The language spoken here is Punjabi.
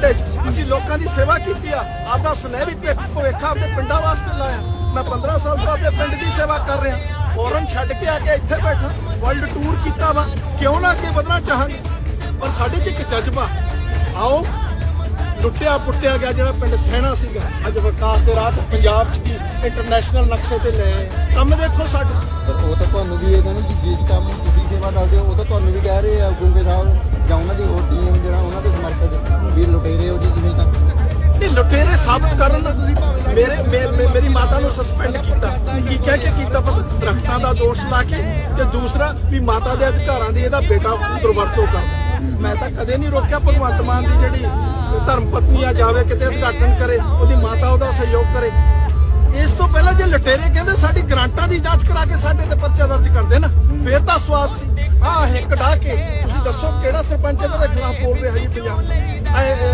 ਸਾਡੇ 'ਚ ਅਸੀਂ ਲੋਕਾਂ ਦੀ ਸੇਵਾ ਕੀਤੀ ਆ, ਆਪਦਾ ਸੁਨਹਿਰੀ ਭਵਿੱਖ ਆਪਦੇ ਪਿੰਡਾਂ ਵਾਸਤੇ ਲਾਇਆ। ਮੈਂ 15 ਸਾਲ ਤੋਂ ਆਪਦੇ ਪਿੰਡ ਦੀ ਸੇਵਾ ਕਰ ਰਿਹਾ। ਫੋਰਨ ਛੱਡ ਕੇ ਆ ਕੇ ਇੱਥੇ ਬੈਠਾ। ਵਰਲਡ ਟੂਰ ਕੀਤਾ ਵਾ। ਕਿਉਂ ਨਾ ਅੱਗੇ ਵਧਣਾ ਚਾਹਾਂਗੇ? ਪਰ ਸਾਡੇ 'ਚ ਇੱਕ ਜਜ਼ਬਾ। ਆਓ, ਲੁੱਟਿਆ ਪੁੱਟਿਆ ਗਿਆ ਜਿਹੜਾ ਪਿੰਡ ਸਹਿਣਾ ਸੀਗਾ। ਅੱਜ ਵਿਕਾਸ ਦੇ ਰਾਹ ਪੰਜਾਬ 'ਚ ਵੀ ਇੰਟਰਨੈਸ਼ਨਲ ਨਕਸ਼ੇ ਤੇ ਲੈ ਆਏ ਕੰਮ ਦੇਖੋ ਸਾਡਾ। ਉਹ ਤਾਂ ਤੁਹਾਨੂੰ ਵੀ ਇਹ ਕਹਿੰਦੇ ਕਿ ਜਿਸ ਕੰਮ ਲੁਟੇਰੇ ਹੋ ਜੀ ਤਾਂ ਨਹੀਂ ਲੁਟੇਰੇ ਸਾਬਤ ਕਰਨ ਦਾ ਤੁਸੀਂ ਮੇਰੇ ਮੇ- ਮੇਰੀ ਮਾਤਾ ਨੂੰ ਸਸਪੈਂਡ ਕੀਤਾ। ਕੀ ਕਹਿ ਕੇ ਕੀਤਾ ਪਰ ਦਰਖਤਾਂ ਦਾ ਦੋਸ਼ ਲਾ ਕੇ ਤੇ ਦੂਸਰਾ ਵੀ ਮਾਤਾ ਦੇ ਅਧਿਕਾਰਾਂ ਦੀ ਇਹਦਾ ਬੇਟਾ ਦੁਰਵਰਤੋਂ ਕਰਦਾ ਮੈਂ ਤਾਂ ਕਦੇ ਨਹੀਂ ਰੋਕਿਆ ਭਗਵੰਤ ਮਾਨ ਦੀ ਜਿਹੜੀ ਧਰਮ ਪਤਨੀ ਆ ਜਾਵੇ ਕਿਤੇ ਉਦਘਾਟਨ ਕਰੇ ਉਹਦੀ ਮਾਤਾ ਉਹਦਾ ਸਹਿਯੋਗ ਕਰੇ। ਇਸ ਤੋਂ ਪਹਿਲਾਂ ਜੇ ਲਟੇਰੇ ਕਹਿੰਦੇ ਸਾਡੀ ਗ੍ਰਾਂਟਾਂ ਦੀ ਜਾਂਚ ਕਰਾ ਕੇ ਸਾਡੇ ਤੇ ਪਰਚਾ ਦਰਜ ਕਰਦੇ ਨਾ ਫੇਰ ਤਾਂ ਸਵਾਦ ਸੀ। ਆਹ ਹਿੱਕ ਢਾ ਕੇ ਤੁਸੀਂ ਦੱਸੋ ਕਿਹੜਾ ਸਰਪੰਚ ਇਹਨਾਂ ਦੇ ਖਿਲਾਫ ਬੋਲ ਰਿਹਾ ਜੀ ਪੰਜਾਬ? 'ਚ? ਇਹ